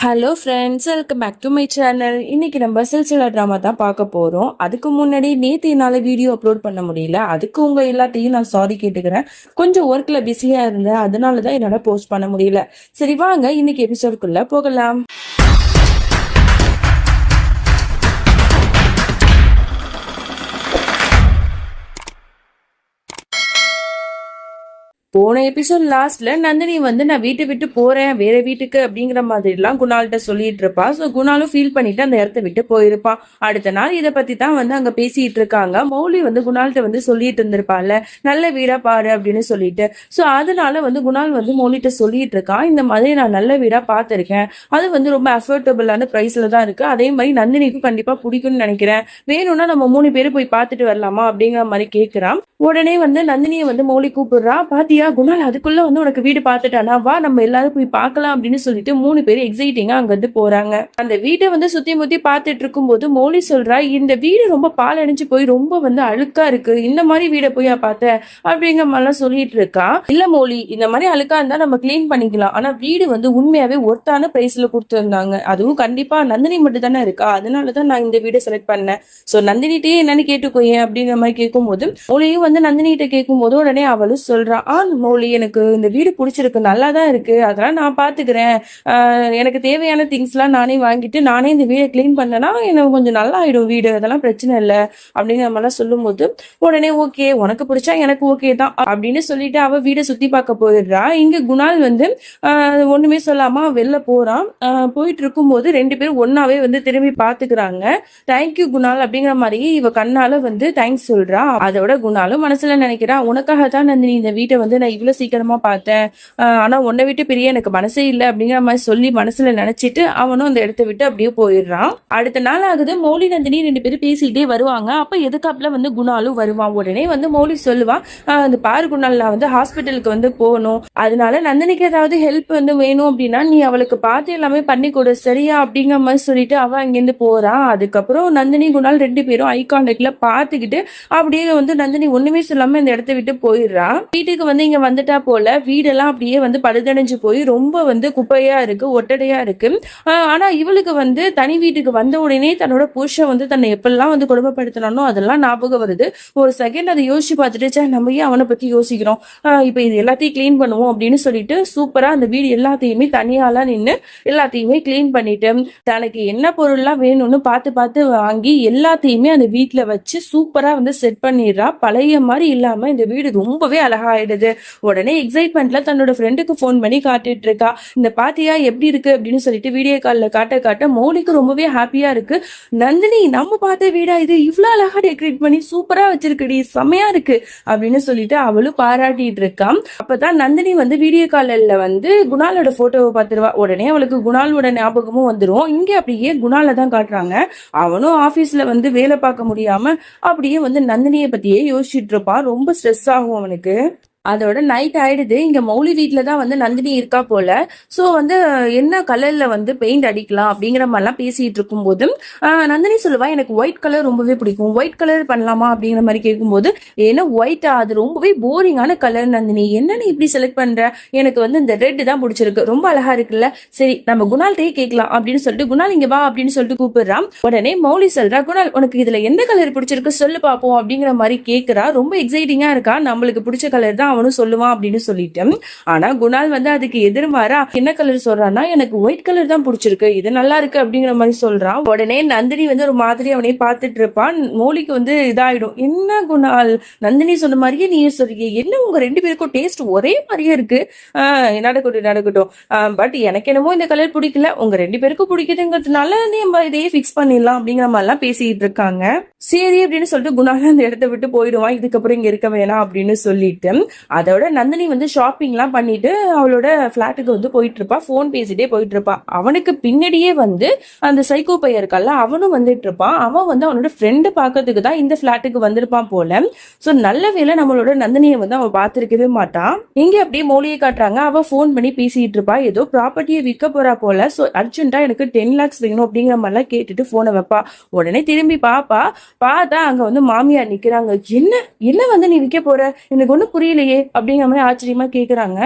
Hello friends welcome back to my channel இன்னைக்கு நம்ம சில்சிலா drama தான் பார்க்க போகிறோம் அதுக்கு முன்னாடி நேற்று என்னால் வீடியோ அப்லோட் பண்ண முடியல. அதுக்கு உங்கள் எல்லாத்தையும் நான் சாரி கேட்டுக்கிறேன். கொஞ்சம் ஒர்க்கில் பிஸியாக இருந்தேன். அதனால தான் என்னால் போஸ்ட் பண்ண முடியல. சரி வாங்க இன்னைக்கு எபிசோடுக்குள்ளே போகலாம். போன எபிசோட் லாஸ்ட்ல நந்தினி வந்து நான் வீட்டை விட்டு போறேன் வேற வீட்டுக்கு அப்படிங்கிற மாதிரிலாம் குணால்கிட்ட சொல்லிட்டு இருப்பா. ஸோ குணாலும் ஃபீல் பண்ணிட்டு அந்த இடத்த விட்டு போயிருப்பான் அடுத்த நாள் இதை பத்தி தான் வந்து அங்க பேசிட்டு இருக்காங்க. மௌலி வந்து குணால்கிட்ட வந்து சொல்லிட்டு இருந்திருப்பாள்ல நல்ல வீடா பாரு அப்படின்னு சொல்லிட்டு. ஸோ அதனால வந்து குணால் வந்து மௌலிட்ட சொல்லிட்டு இருக்கான் இந்த மாதிரி நான் நல்ல வீடா பார்த்திருக்கேன். அது வந்து ரொம்ப அஃபோர்டபுளான ப்ரைஸ்ல தான் இருக்கு. அதே மாதிரி நந்தினிக்கும் கண்டிப்பா பிடிக்கும்னு நினைக்கிறேன். வேணும்னா நம்ம மூணு பேரும் போய் பார்த்துட்டு வரலாமா? அப்படிங்கிற மாதிரி கேட்கிறான் உடனே வந்து நந்தினியை வந்து மௌலி கூப்பிடுறா பாத்தியா குணால் அதுக்குள்ள வந்து உனக்கு வீடு பார்த்துட்டானா? வா நம்ம எல்லாரும் போய் பார்க்கலாம் அப்படின்னு சொல்லிட்டு மூணு பேர் எக்ஸைட்டிங்கா அங்க இருந்து போறாங்க. அந்த வீட்டை வந்து சுத்தி முத்தி பார்த்துட்டு இருக்கும்போது மோலி சொல்றா இந்த வீடு ரொம்ப பால் அடைஞ்சு போய் ரொம்ப வந்து அழுக்கா இருக்கு. இந்த மாதிரி வீடை போய் பார்த்த? அப்படிங்கிற மாதிரிலாம் சொல்லிட்டு இருக்கா. இல்ல மோலி இந்த மாதிரி அழுக்கா இருந்தா நம்ம கிளீன் பண்ணிக்கலாம். ஆனா வீடு வந்து உண்மையாவே ஒர்த்தான பிரைஸ்ல கொடுத்துருந்தாங்க. அதுவும் கண்டிப்பா நந்தினி மட்டும் தானே இருக்கா? அதனாலதான் நான் இந்த வீடை செலக்ட் பண்ணேன். சோ நந்தினிட்டே என்னன்னு கேட்டுக்கோயேன் அப்படிங்கிற மாதிரி கேட்கும்போது மோலியும் வந்து நந்தினிகிட்ட கேட்கும்போது உடனே அவளும் சொல்றா ஆ மௌலி எனக்கு இந்த வீடு பிடிச்சிருக்கு நல்லா தான் இருக்கு. அதெல்லாம் நான் பாத்துக்கிறேன். ஆஹ் எனக்கு தேவையான திங்ஸ்லாம் நானே வாங்கிட்டு நானே இந்த வீடை க்ளீன் பண்ணேன்னா எனக்கு கொஞ்சம் நல்லா ஆயிடும் வீடு. அதெல்லாம் பிரச்சனை இல்லை. அப்படிங்கிற மாதிரிலாம் சொல்லும்போது உடனே ஓகே உனக்கு பிடிச்சா எனக்கு ஓகே தான். அப்படின்னு சொல்லிட்டு அவ வீடை சுத்தி பார்க்க போயிடுறா. இங்க குணால் வந்து ஆஹ் ஒண்ணுமே சொல்லாம வெளில போறான். போயிட்டு இருக்கும்போது ரெண்டு பேரும் ஒன்னாவே வந்து திரும்பி பாத்துக்கிறாங்க. Thank you Kunal. அப்படிங்கிற மாதிரி இவ கண்ணால வந்து தேங்க்ஸ் சொல்றா. அதோட குணாலும் மனசுல நினைக்கிறா உனக்காக தான் நந்தினி இந்த வீட்டை வந்து நான் இவ்வளவு சீக்கிரமா பார்த்தேன். ஆனால் ஆனா உன்னை விட்டு பிரிய எனக்கு மனசே இல்லை அப்படிங்கிற மாதிரி சொல்லி மனசுல நினைச்சிட்டு அவனும் அந்த இடத்த விட்டு அப்படியே போயிடுறான். அடுத்த நாள் ஆகுது மௌலி நந்தினி ரெண்டு பேரும் பேசிக்கிட்டே வருவாங்க. அப்போ எதுக்காப்புல வந்து குணாலும் வருவான். உடனே வந்து மௌலி சொல்லுவான் அந்த பாரு குணால் நான் வந்து ஹாஸ்பிட்டலுக்கு வந்து போகணும். அதனால நந்தினிக்கு ஏதாவது ஹெல்ப் வந்து வேணும் அப்படின்னா நீ அவளுக்கு பார்த்து எல்லாமே பண்ணி கொடு. சரியா? அப்படிங்கிற மாதிரி சொல்லிட்டு அவன் அங்கிருந்து போறான். அதுக்கப்புறம் நந்தினி குணால் ரெண்டு பேரும் ஐ கான்டாக்டில் பார்த்துக்கிட்டு அப்படியே வந்து நந்தினி ஒண்ணுமே சொல்லாம இந்த இடத்த விட்டு போயிடுறான். வீட்டுக்கு வந்து குழந்தைங்க வந்துட்டா போல வீடெல்லாம் அப்படியே வந்து பழுதடைஞ்சு போய் ரொம்ப வந்து குப்பையா இருக்கு ஒட்டடையா இருக்கு. ஆனா இவளுக்கு வந்து தனி வீட்டுக்கு வந்த உடனே தன்னோட புருஷன் வந்து தன்னை எப்பெல்லாம் வந்து கொடுமைப்படுத்தினானோ அதெல்லாம் ஞாபகம் வருது. ஒரு செகண்ட் அதை யோசிச்சு பார்த்துட்டு நம்ம ஏன் அவனை பத்தி யோசிக்கிறோம்? இப்போ இது எல்லாத்தையும் க்ளீன் பண்ணுவோம் அப்படின்னு சொல்லிட்டு சூப்பரா அந்த வீடு எல்லாத்தையுமே தனியாலாம் நின்று எல்லாத்தையுமே க்ளீன் பண்ணிட்டு தனக்கு என்ன பொருள்லாம் வேணும்னு பார்த்து பார்த்து வாங்கி எல்லாத்தையுமே அந்த வீட்டில் வச்சு சூப்பரா வந்து செட் பண்ணிடுறா. பழைய மாதிரி இல்லாம இந்த வீடு ரொம்பவே அழகாயிடுது. உடனே எக்ஸைட்மெண்ட்ல தன்னோட ஃப்ரெண்டுக்கு ஃபோன் பண்ணி காட்டிட்டு இருக்கா இந்த பாத்தியா எப்படி இருக்கு? அப்படின்னு சொல்லிட்டு வீடியோ காலில் காட்ட காட்ட மௌலிக்கு ரொம்பவே ஹாப்பியா இருக்கு. நந்தினி நம்ம பார்த்த வீடா இது? இவ்வளோ அழகா டெக்கரேட் பண்ணி சூப்பரா வச்சிருக்குடி செமையா இருக்கு அப்படின்னு சொல்லிட்டு அவளும் பாராட்டிட்டு இருக்கான் அப்பதான் நந்தினி வந்து வீடியோ காலில் வந்து குணாலோட போட்டோவை பார்த்துருவா. உடனே அவளுக்கு குணாலோட ஞாபகமும் வந்துரும். இங்க அப்படியே குணால தான் காட்டுறாங்க. அவனும் ஆபீஸ்ல வந்து வேலை பார்க்க முடியாம அப்படியே வந்து நந்தினியை பத்தியே யோசிச்சுட்டு இருப்பான் ரொம்ப ஸ்ட்ரெஸ் ஆகும் அவனுக்கு. அதோட நைட் ஆயிடுது. இங்க மௌலி வீட்ல தான் வந்து நந்தினி இருக்கா போல. சோ வந்து என்ன கலர்ல வந்து பெயிண்ட் அடிக்கலாம் அப்படிங்கிற மாதிரிலாம் பேசிட்டு இருக்கும்போது நந்தினி சொல்லுவா எனக்கு ஒயிட் கலர் ரொம்பவே பிடிக்கும். ஒயிட் கலர் பண்ணலாமா? அப்படிங்கிற மாதிரி கேட்கும்போது ஏன்னா ஒயிட்டா அது ரொம்பவே போரிங்கான கலர் நந்தினி. என்ன நீ இப்படி செலக்ட் பண்ற? எனக்கு வந்து இந்த ரெட் தான் பிடிச்சிருக்கு. ரொம்ப அழகா இருக்குல்ல. சரி நம்ம குணால்கிட்டயே கேட்கலாம் அப்படின்னு சொல்லிட்டு குணால் இங்க வா அப்படின்னு சொல்லிட்டு கூப்பிடுறான். உடனே மௌலி சொல்றா குணால் உனக்கு இதுல எந்த கலர் பிடிச்சிருக்கு? சொல்லு பாப்போம் அப்படிங்கிற மாதிரி கேக்குறா. ரொம்ப எக்ஸைட்டிங்கா இருக்கா. நம்மளுக்கு பிடிச்ச கலர் தான் அவனும் சொல்லுவான் அப்படின்னு சொல்லிட்டு. ஆனா குணால் வந்து அதுக்கு எதிர்மாறா என்ன கலர் சொல்றான்னா எனக்கு ஒயிட் கலர் தான் பிடிச்சிருக்கு இது நல்லா இருக்கு அப்படிங்கிற மாதிரி சொல்றான் உடனே நந்தினி வந்து ஒரு மாதிரி அவனே பார்த்துட்டு இருப்பான் மோலிக்கு வந்து இதாயிடும். என்ன குணால்? நந்தினி சொன்ன மாதிரியே நீ சொல்றீங்க என்ன உங்க ரெண்டு பேருக்கும் டேஸ்ட் ஒரே மாதிரியே இருக்கு? ஆஹ் நடக்கட்டும் நடக்கட்டும். பட் எனக்கு என்னமோ இந்த கலர் பிடிக்கல. உங்க ரெண்டு பேருக்கும் பிடிக்குதுங்கிறதுனால நம்ம இதையே ஃபிக்ஸ் பண்ணிடலாம் அப்படிங்கிற மாதிரிலாம் பேசிட்டு இருக்காங்க. சரி அப்படின்னு சொல்லிட்டு குணால அந்த இடத்த விட்டு போயிடுவான். இதுக்கப்புறம் இங்க இருக்க வேணாம் அப்படின்னு சொல்லிட்டு. அதோட நந்தினி வந்து ஷாப்பிங்லாம் பண்ணிட்டு அவளோட ஃப்ளாட்டுக்கு வந்து போயிட்டு இருப்பா ஃபோன் பேசிட்டே போயிட்டு இருப்பா அவனுக்கு பின்னாடியே வந்து அந்த சைக்கோ பையன் இருக்கல்ல அவனும் வந்துட்டு இருப்பான் அவன் வந்து அவனோட ஃப்ரெண்டு பார்க்கறதுக்கு தான் இந்த ஃப்ளாட்டுக்கு வந்திருப்பான் போல. ஸோ நல்ல வேலை நம்மளோட நந்தினியை வந்து அவன் பார்த்துருக்கவே மாட்டான். இங்கே அப்படியே மோலியை காட்டுறாங்க. அவன் ஃபோன் பண்ணி பேசிட்டு இருப்பா ஏதோ ப்ராப்பர்ட்டியை விற்க போறா போல. ஸோ அர்ஜென்ட்டா எனக்கு டென் லேக்ஸ் வேணும் அப்படிங்கிற மாதிரிலாம் கேட்டுட்டு ஃபோனை வைப்பா. உடனே திரும்பி பாப்பா பார்த்தா அங்கே வந்து மாமியார் நிற்கிறாங்க என்ன? என்ன வந்து நீ விற்க போற? எனக்கு ஒன்றும் புரியலையே. அப்படிங்கிற மாதிரி ஆச்சரியமா கேக்குறாங்க.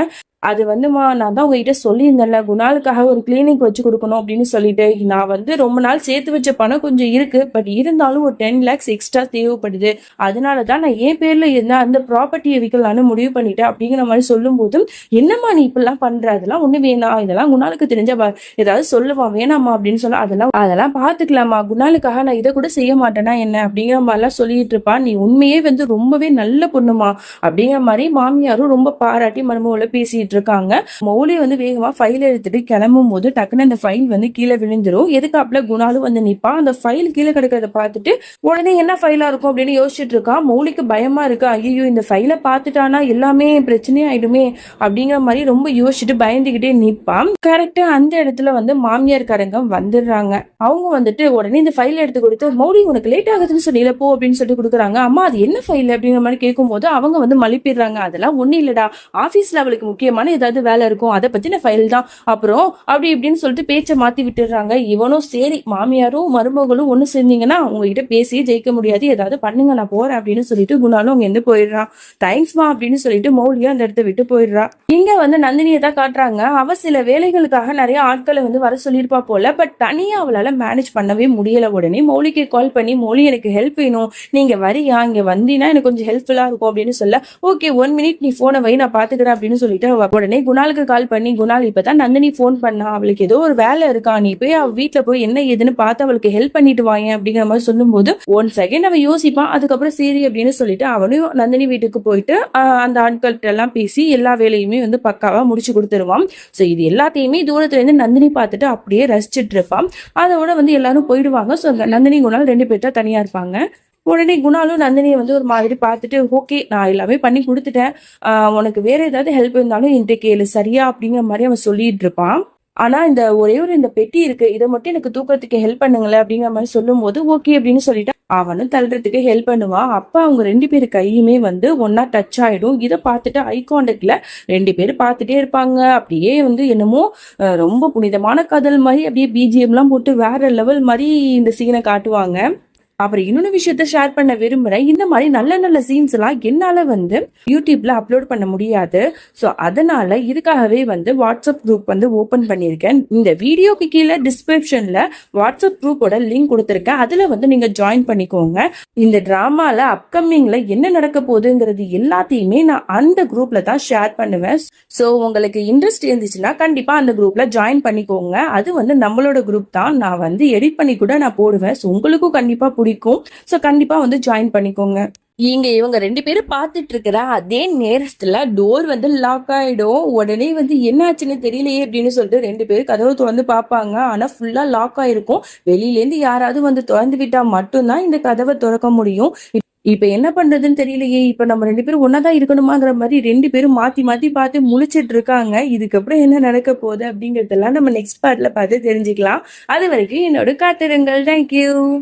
அது வந்துமா நான் தான் உங்ககிட்ட சொல்லியிருந்தேன்ல குணாலுக்காக ஒரு கிளினிக் வச்சு கொடுக்கணும் அப்படின்னு சொல்லிட்டு. நான் வந்து ரொம்ப நாள் சேர்த்து வச்ச பணம் கொஞ்சம் இருக்கு. பட் இருந்தாலும் ஒரு டென் லேக்ஸ் எக்ஸ்ட்ரா தேவைப்படுது. அதனால தான் நான் என் பேர்ல இருந்த அந்த ப்ராப்பர்ட்டியை விற்கலான்னு முடிவு பண்ணிட்டேன். அப்படிங்கிற மாதிரி சொல்லும்போது என்னம்மா நீ இப்படிலாம் பண்ற? அதெல்லாம் ஒண்ணு வேணாம். இதெல்லாம் குணாலுக்கு தெரிஞ்ச ஏதாவது சொல்லுவான் வேணாமா அப்படின்னு சொல்ல அதெல்லாம் அதெல்லாம் பாத்துக்கலாமா குணாலுக்காக நான் இதை கூட செய்ய மாட்டேனா என்ன? அப்படிங்கிற மாதிரிலாம் சொல்லிட்டு இருப்பா. நீ உண்மையே வந்து ரொம்பவே நல்ல பொண்ணுமா அப்படிங்கிற மாதிரி மாமியாரும் ரொம்ப பாராட்டி மருமகளை பேசிட்டு இருக்காங்க மௌலி வந்து வேகமா ஃபைல் எடுத்துட்டு கிளம்பும் போது டக்குன்னு அந்த ஃபைல் வந்து கீழே விழுந்துரும். எதுக்காப்புல குணாலும் வந்து நிப்பா? அந்த ஃபைல் கீழே கிடக்கிறத பார்த்துட்டு உடனே என்ன ஃபைலா இருக்கும் அப்படின்னு யோசிச்சுட்டு இருக்கா? மௌலிக்கு பயமா இருக்கு? ஐயோ இந்த ஃபைலை பார்த்துட்டானா? எல்லாமே பிரச்சனையாயிடுமே அப்படிங்கிற மாதிரி ரொம்ப யோசிச்சுட்டு பயந்துகிட்டே நிப்பான் கரெக்டா அந்த இடத்துல வந்து மாமியார்காரங்க வந்துடுறாங்க. அவங்க வந்துட்டு உடனே இந்த ஃபைல் எடுத்து கொடுத்து மௌலி உனக்கு லேட் ஆகுதுன்னு சொல்லி போ அப்படின்னு சொல்லிட்டு கொடுக்குறாங்க. அம்மா அது என்ன ஃபைல் அப்படிங்கிற மாதிரி கேட்கும்போது அவங்க வந்து மலிப்பிடுறாங்க. அதெல்லாம் ஒன்றும் இல்லடா. ஆஃபீஸ்ல அவளுக்கு முக்கியமான ஏதாவது வேலை இருக்கும் அதை பற்றின ஃபைல் தான். அப்புறம் அப்படி இப்படின்னு சொல்லிட்டு பேச்சை மாத்தி விட்டுடுறாங்க. இவனும் சரி மாமியாரும் மருமகளும் ஒண்ணு சேர்ந்தீங்கன்னா உங்ககிட்ட பேசியே ஜெயிக்க முடியாது. ஏதாவது பண்ணுங்க நான் போறேன் அப்படின்னு சொல்லிட்டு குணாலும் அங்க இருந்து போயிடுறான். தேங்க்ஸ்மா அப்படின்னு சொல்லிட்டு மௌலியும் அந்த இடத்த விட்டு போயிடுறா. இங்க வந்து நந்தினியை தான் காட்டுறாங்க. அவ சில வேலைகளுக்காக நிறைய ஆட்களை வந்து வர சொல்லியிருப்பா போல பட் தனியா அவளால மேனேஜ் பண்ணவே முடியல. உடனே மௌலிக்கு கால் பண்ணி மௌலி எனக்கு ஹெல்ப் வேணும். நீங்க வரியா? இங்க வந்தீங்கன்னா எனக்கு கொஞ்சம் ஹெல்ப்ஃபுல்லா இருக்கும் அப்படின்னு சொல்ல ஓகே ஒன் மினிட் நீ போனை வை நான் பாத்துக்கிறேன் அப்படின்னு சொல்லிட்டு அவ உடனே குணாலுக்கு கால் பண்ணி குணால் இப்பதான் நந்தினி ஃபோன் பண்ணா அவளுக்கு ஏதோ ஒரு வேலை இருக்கா நீ போய் அவ வீட்டுல போய் என்ன ஏதுன்னு பார்த்து அவளுக்கு ஹெல்ப் பண்ணிட்டு வாயேன் அப்படிங்கிற மாதிரி சொல்லும்போது ஒன் செகண்ட் அவன் யோசிப்பான் அதுக்கப்புறம் சரி அப்படின்னு சொல்லிட்டு அவனும் நந்தினி வீட்டுக்கு போயிட்டு அந்த ஆட்கள்கிட்ட எல்லாம் பேசி எல்லா வேலையுமே வந்து பக்காவா முடிச்சு கொடுத்துருவான் சோ இது எல்லாத்தையுமே தூரத்துல இருந்து நந்தினி பார்த்துட்டு அப்படியே ரசிச்சிட்டு இருப்பான் அதோட வந்து எல்லாரும் போயிடுவாங்க. ஸோ நந்தினி குணால் ரெண்டு பேர்த்தா தனியா இருப்பாங்க. உடனே குணாலும் நந்தினியை வந்து ஒரு மாதிரி பார்த்துட்டு ஓகே நான் எல்லாமே பண்ணி கொடுத்துட்டேன். உனக்கு வேற ஏதாவது ஹெல்ப் இருந்தாலும் என்கிட்ட கேளு. சரியா? அப்படிங்கிற மாதிரி அவன் சொல்லிட்டு இருப்பான். ஆனா இந்த ஒரே ஒரு இந்த பெட்டி இருக்கு. இதை மட்டும் எனக்கு தூக்கறதுக்கு ஹெல்ப் பண்ணுங்களேன் அப்படிங்கிற மாதிரி சொல்லும்போது ஓகே அப்படின்னு சொல்லிட்டு அவனும் தள்ளுறதுக்கு ஹெல்ப் பண்ணுவான். அப்ப அவங்க ரெண்டு பேர் கையுமே வந்து ஒன்னா டச் ஆயிடும். இதை பார்த்துட்டு ஐ கான்டாக்ட்ல ரெண்டு பேரும் பார்த்துட்டே இருப்பாங்க. அப்படியே வந்து என்னமோ ரொம்ப புனிதமான கதல் மாதிரி அப்படியே பிஜிஎம்லாம் போட்டு வேற லெவல் மாதிரி இந்த சீனை காட்டுவாங்க. அப்புறம் இன்னொரு விஷயத்த ஷேர் பண்ண விரும்புறேன். இந்த மாதிரி நல்ல நல்ல சீன்ஸ் எல்லாம் என்னால வந்து யூடியூப்ல அப்லோட் பண்ண முடியாது. ஸோ அதனால இதுக்காகவே வந்து வாட்ஸ்அப் குரூப் வந்து ஓபன் பண்ணியிருக்கேன். இந்த வீடியோக்கு கீழே டிஸ்கிரிப்ஷன்ல வாட்ஸ்அப் குரூப்போட லிங்க் கொடுத்துருக்கேன். அதுல வந்து நீங்க ஜாயின் பண்ணிக்கோங்க. இந்த டிராமால அப்கமிங்ல என்ன நடக்க போகுதுங்கிறது எல்லாத்தையுமே நான் அந்த குரூப்ல தான் ஷேர் பண்ணுவேன். ஸோ உங்களுக்கு இன்ட்ரெஸ்ட் இருந்துச்சுன்னா கண்டிப்பா அந்த குரூப்ல ஜாயின் பண்ணிக்கோங்க. அது வந்து நம்மளோட குரூப் தான். நான் வந்து எடிட் பண்ணி கூட நான் போடுவேன். ஸோ உங்களுக்கும் கண்டிப்பா பிடிக்கும். ஸோ கண்டிப்பாக வந்து ஜாயின் பண்ணிக்கோங்க. இங்க இவங்க ரெண்டு பேரும் பார்த்துட்டு இருக்கிற அதே நேரத்துல டோர் வந்து லாக் ஆயிடும். உடனே வந்து என்னாச்சுன்னு தெரியலையே அப்படின்னு சொல்லிட்டு ரெண்டு பேரும் கதவை திறந்து பார்ப்பாங்க. ஆனா ஃபுல்லா லாக் ஆயிருக்கும். வெளியில இருந்து யாராவது வந்து திறந்து விட்டா மட்டும்தான் இந்த கதவை திறக்க முடியும். இப்- இப்ப என்ன பண்றதுன்னு தெரியலையே. இப்ப நம்ம ரெண்டு பேரும் ஒன்னாதான் இருக்கணுமாங்கிற மாதிரி ரெண்டு பேரும் மாத்தி மாத்தி பார்த்து முழிச்சிட்டு இருக்காங்க. இதுக்கப்புறம் என்ன நடக்க போகுது அப்படிங்கறதெல்லாம் நம்ம நெக்ஸ்ட் பார்ட்ல பார்த்து தெரிஞ்சுக்கலாம். அது வரைக்கும் என்னோட காத்திருங்கள். தேங்க்யூ